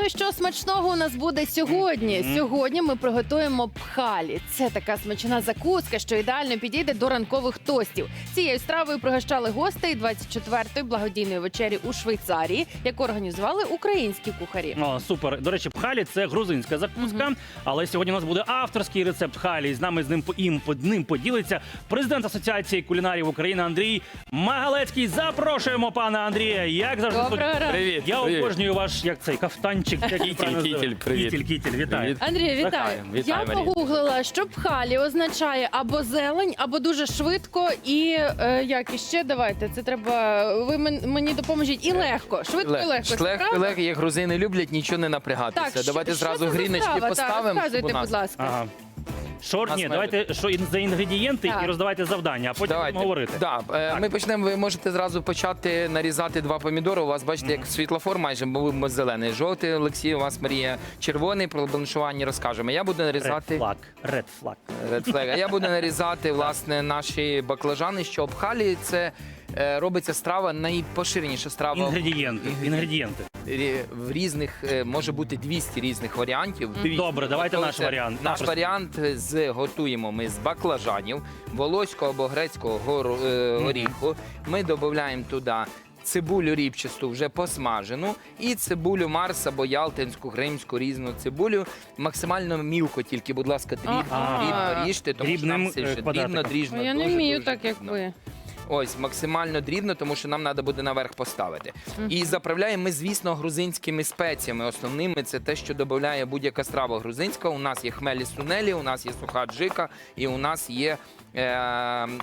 Ну і що смачного у нас буде сьогодні? Сьогодні ми приготуємо пхалі. Це така смачна закуска, що ідеально підійде до ранкових тостів. Цією стравою пригощали гостей 24-ї благодійної вечері у Швейцарії, яку організували українські кухарі. О, супер. До речі, пхалі це грузинська закуска. Але сьогодні у нас буде авторський рецепт халі. І з нами з ним по- їм под ним поділиться президент Асоціації кулінарів України Андрій Магалецький. Запрошуємо пана Андрія. Як завжди Доброго ранку. Привіт. Я привіт. обожнюю ваш як цей кафтанчик. Як Кітіль, правильно називають? привіт. Кітель, кітель, вітаю. Привіт. Андрій, вітаю. Вітаю, вітаю, Я Марія. погуглила, що пхалі означає або зелень, або дуже швидко, і е, як іще давайте. Це треба. Ви мен- мені допоможіть. І легко. Швидко і легко. це Лег, правда? лег, як грузини люблять, нічого не напрягатися. Так, Давайте що, зразу що це за гріночки страва? Так, поставимо. Розказуйте, будь ласка. Ага. Що, Нас ні, має давайте що ін- за інгредієнти Так. і роздавайте завдання, а потім Давайте. будемо говорити. Да, е, Ми почнемо. Ви можете зразу почати нарізати два помідори. У вас бачите, як світлофор майже був зелений. Жовтий Олексій, у вас Марія червоний. Про бланшування розкажемо. Я буду Ред нарізати флаг. Ред флаг. Red Flag. А я буду нарізати власне наші баклажани, що обхалі. Це е, робиться страва найпоширеніша страва Інгредієнти. Інгредієнти. Рі- в різних е, може бути 200 різних варіантів. Добре, давайте наш Готується- варіант. Наш Напросто. варіант з готуємо ми з баклажанів, волоського або грецького гору, е, горіху. Ми додаємо туди. Цибулю ріпчасту вже посмажену, і цибулю Марс або ялтинську, гримську, різну цибулю. Максимально мілко, тільки, будь ласка, дрібно, Ага. дрібно ріжте, тому що Дрібним, нам це е, вже дрібно, квадратиком. дріжно. Ой, Я не дуже, вмію дуже так, як дрібно. ви. Ось максимально дрібно, тому що нам треба буде наверх поставити. І заправляємо ми, звісно, грузинськими спеціями. Основними це те, що додає будь-яка страва грузинська. У нас є хмелі сунелі, у нас є суха джика, і у нас є е,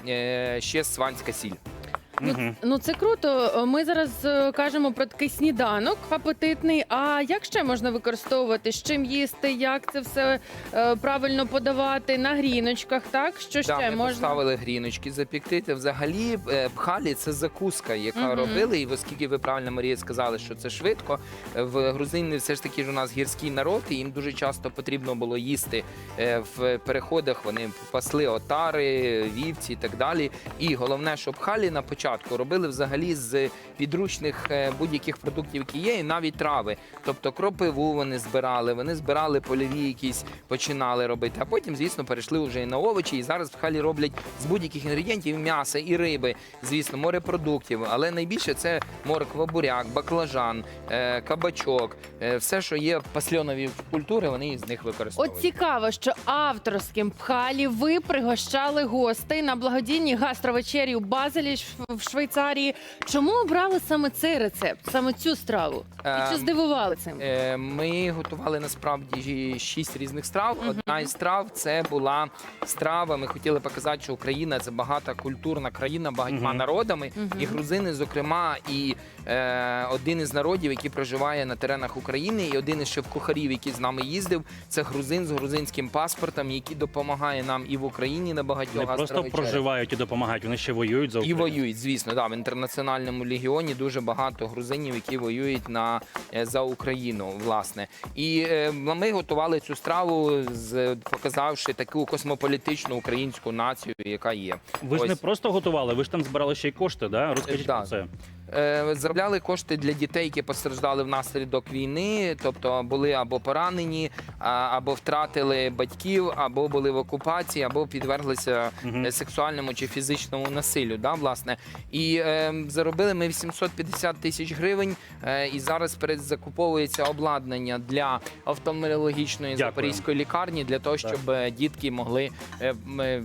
е, ще сванська сіль. Мгм. Ну це круто. Ми зараз е, кажемо про такий сніданок апетитний. А як ще можна використовувати? З чим їсти? Як це все е, правильно подавати на гріночках? Так що ще Да, ми можна? поставили гріночки запікти. Та Взагалі, е, пхалі це закуска, яка Мгм. робили. І оскільки ви правильно Марія сказали, що це швидко. е, В Грузині все ж таки ж у нас гірський народ, і їм дуже часто потрібно було їсти е, в переходах. Вони пасли отари, вівці і так далі. І головне, щоб пхалі на початку робили взагалі з підручних е, будь-яких продуктів, які є, і навіть трави. Тобто кропиву вони збирали, вони збирали польові якісь, починали робити. А потім, звісно, перейшли вже і на овочі. І зараз в халі роблять з будь-яких інгредієнтів м'яса і риби, звісно, морепродуктів. Але найбільше це морква, буряк, баклажан, е, кабачок, е, все, що є пасльонові культури, вони із них От використовують. цікаво, що авторським пхалі ви пригощали гостей на благодійній гастровечері у Базелі в Швейцарії. Чому обрали саме цей рецепт, саме цю страву? І чи Ем, здивували цим? Е, Ми готували насправді шість різних страв. Одна із страв це була страва. Ми хотіли показати, що Україна це багата культурна країна багатьма народами, і грузини, зокрема, і е, один із народів, який проживає на теренах України, і один із шеф-кухарів, який з нами їздив, це грузин з грузинським паспортом, який допомагає нам і в Україні на багатьох Не просто гастровечерях. проживають і допомагають, вони ще воюють за І Україну. воюють, звісно, да, в інтернаціональному легіоні дуже багато грузинів, які воюють на е, за Україну, власне. І е, ми готували цю страву, з показавши таку космополітичну українську націю, яка є. Ви ж Ось. не просто готували, ви ж там збирали ще й кошти, да? Розкажіть Да. про це. Е, Заробляли кошти для дітей, які постраждали внаслідок війни, тобто були або поранені, або втратили батьків, або були в окупації, або підверглися е, сексуальному чи фізичному насиллю. Да, власне. І е, заробили ми 850 тисяч гривень. Е, і зараз передзакуповується обладнання для офтальмологічної запорізької лікарні, для того, щоб е, дітки могли, е, е,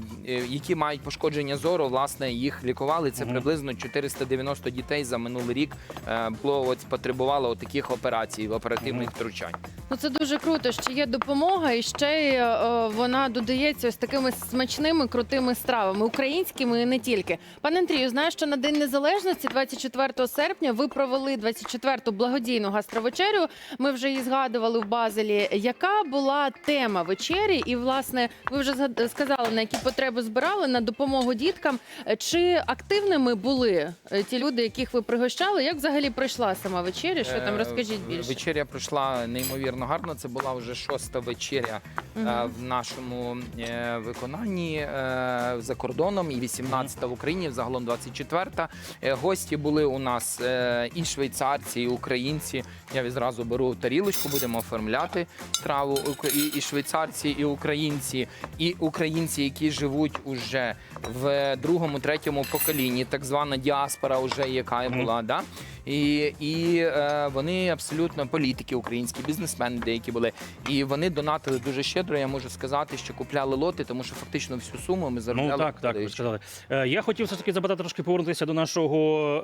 які мають пошкодження зору, власне, їх лікували. Це Мгм. приблизно 490 дітей за минулий рік е, було от потребувало таких операцій, оперативних втручань. Ну це дуже круто, що є допомога, і ще й, е, вона додається ось такими смачними крутими стравами, українськими і не тільки. Пане Андрію, знаю, що на День Незалежності, 24 серпня, ви провели 24-ту благодійну гастровечерю. Ми вже її згадували в Базелі. Яка була тема вечері? І власне ви вже сказали, на які потреби збирали на допомогу діткам. Чи активними були е, ті люди, яких ви ви пригощали. Як взагалі пройшла сама вечеря? Що там Е, розкажіть більше? Вечеря пройшла неймовірно гарно. Це була вже шоста вечеря е, Мгм. в нашому е, виконанні е, за кордоном, і 18-та в Україні, загалом 24-та. Е, Гості були у нас е, і швейцарці, і українці. Я відразу беру тарілочку, будемо оформляти страву. Ук- І, і швейцарці, і українці, і українці, які живуть уже в другому, третьому поколінні, так звана діаспора, вже яка. Була. Да? І, і е, вони абсолютно політики, українські бізнесмени, деякі були. І вони донатили дуже щедро. Я можу сказати, що купляли лоти, тому що фактично всю суму ми заробляли. Ну так, так, ви сказали. Е, я хотів все ж таки запитати трошки повернутися до нашого.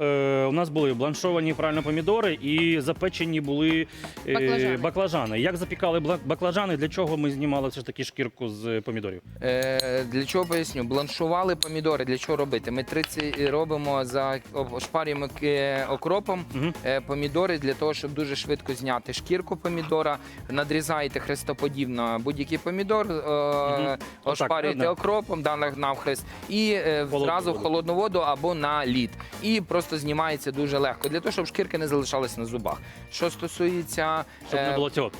Е, у нас були бланшовані правильно помідори і запечені були е, Баклажани. баклажани. Як запікали бла- баклажани? Для чого ми знімали все ж таки шкірку з помідорів? Е, для чого поясню? Бланшували помідори. Для чого робити? Ми 30 робимо за шпарюємо окропом Мгм. е, помідори для того, щоб дуже швидко зняти шкірку помідора. Надрізаєте хрестоподібно будь-який помідор, е, ошпарюєте правда? окропом, да, на- навхрест, і е, Холодну зразу в воду. холодну воду або на лід. І просто знімається дуже легко, для того, щоб шкірки не залишались на зубах. Що стосується Щоб не е, було цього.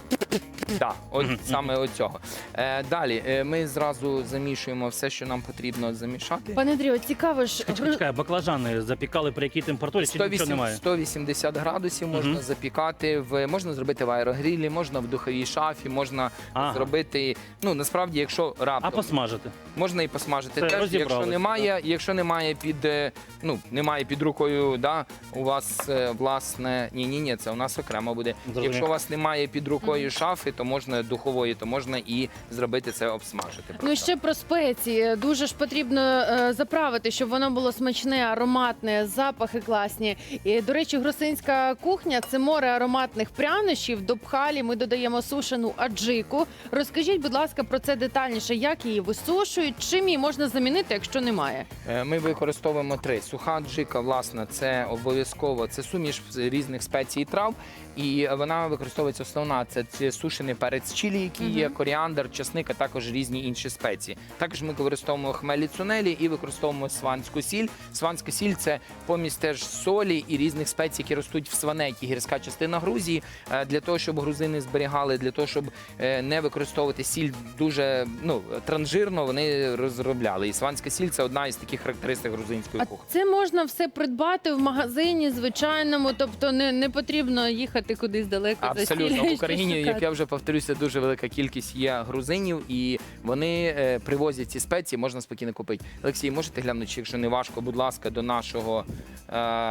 так, от саме оцього. Е, далі е, ми зразу замішуємо все, що нам потрібно замішати. Пане Андрію, цікаво ж Чекай, чекай, баклажани запікали при якій температурі? Чи нічого 108, немає? 180 градусів можна Мгм. запікати в можна зробити в аерогрілі, можна в духовій шафі, можна Ага. зробити. Ну насправді, якщо раптом А посмажити? можна і посмажити. Це Теж, якщо немає, якщо немає під е, ну немає під рукою, да у вас е, власне ні, ні, ні, це у нас окремо буде. Зрозумів. Якщо у вас немає під рукою шафи, то можна духової, то можна і зробити це обсмажити. Ну і ще про спеції. Дуже ж потрібно е, заправити, щоб воно було смачне, ароматне, запахи класні. І до речі, грусинська кухня це море ароматних прянощів. До пхалі ми додаємо сушену аджику. Розкажіть, будь ласка, про це детальніше, як її висушують, чим її можна замінити, якщо немає. Е, Ми використовуємо три. Суха джика, власне, це обов'язково це суміш різних спецій і трав. І вона використовується основна. Це, це сушений перець чилі, який є, коріандр, часник, а також різні інші спеції. Також ми використовуємо хмелі цунелі і використовуємо сванську сіль. Сванська сіль це помість теж солі і різних спецій, які ростуть в сванеті, гірська частина Грузії. Е, Для того, щоб грузини зберігали, для того, щоб е, не використовувати сіль дуже ну транжирно, вони розробляли. І сванська сіль це одна із таких характеристик грузинської кухні. це можна все придбати в магазині звичайному, тобто не, не потрібно їхати кудись далеко. за Абсолютно в Україні, як я вже повторюся, дуже велика кількість є грузинів, і вони е, привозять ці спеції, можна спокійно купити. Олексій, можете глянути, якщо не важко, будь ласка, до нашого е,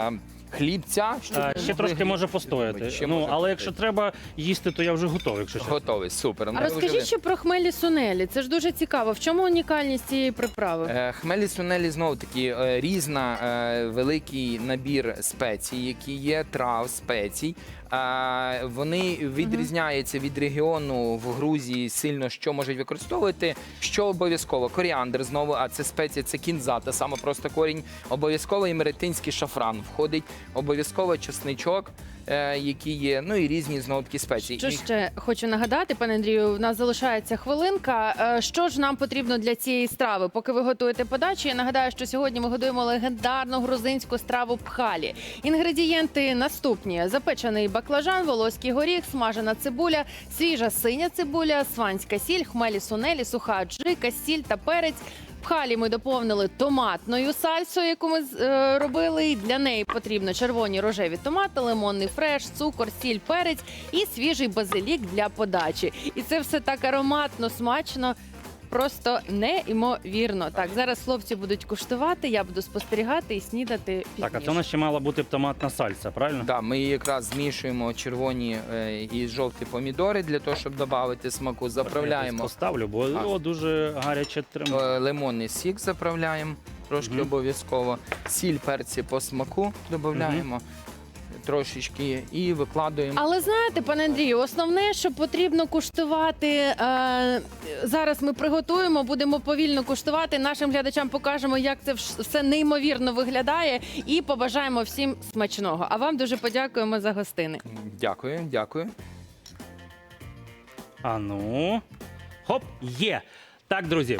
хлібця. щоб А, ще трошки може постояти. Ще ну, може але якщо постояти. треба їсти, то я вже готовий, якщо чесно. готовий, супер. А Ну, розкажіть ще про хмелі сунелі. Це ж дуже цікаво. В чому унікальність цієї приправи? Е, Хмелі сунелі знову таки е, різна е, великий набір спецій, які є трав спецій. Вони відрізняються від регіону в Грузії сильно, що можуть використовувати. Що обов'язково? Коріандр знову, а це спеція, це кінза, та саме просто корінь. Обов'язково імеретинський шафран входить, обов'язково чесничок, е, який є. Ну і різні знову такі спеції. Що ще хочу нагадати, пане Андрію, в нас залишається хвилинка. Е, Що ж нам потрібно для цієї страви? Поки ви готуєте подачу, я нагадаю, що сьогодні ми готуємо легендарну грузинську страву пхалі. Інгредієнти наступні: запечений баклажан, волоський горіх, смажена цибуля, свіжа синя цибуля, сванська сіль, хмелі сунелі, суха джика, сіль та перець. Пхалі ми доповнили томатною сальсою, яку ми е, робили. Для неї потрібно червоні рожеві томати, лимонний фреш, цукор, сіль, перець і свіжий базилік для подачі. І це все так ароматно, смачно. Просто неймовірно. Так, зараз хлопці будуть куштувати, я буду спостерігати і снідати пізніше. Так, а це у нас ще мала бути томатна сальса, правильно? Да, ми якраз змішуємо червоні е, і жовті помідори для того, щоб додати смаку. Я Заправляємо поставлю, бо А. о, дуже гаряче тримає. е, лимонний сік, заправляємо трошки обов'язково. Сіль, перці по смаку додаємо трошечки і викладуємо. Але знаєте, пане Андрію, основне, що потрібно куштувати. Е, зараз ми приготуємо, будемо повільно куштувати. Нашим глядачам покажемо, як це все неймовірно виглядає, і побажаємо всім смачного. А вам дуже подякуємо за гостини. Дякую, дякую. А ну. Хоп, є. Так, друзі,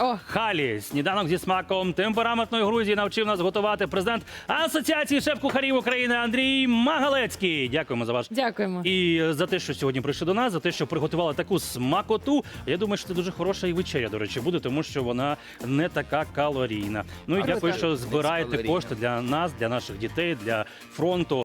О, Халі, сніданок зі смаком темпераментної Грузії навчив нас готувати президент Асоціації шеф-кухарів України Андрій Магалецький. Дякуємо за ваш дякуємо. і за те, що сьогодні прийшли до нас, за те, що приготували таку смакоту. Я думаю, що це дуже хороша і вечеря, до речі, буде, тому що вона не така калорійна. Ну і А, дякую, так. що збираєте Калорійна. кошти для нас, для наших дітей, для фронту.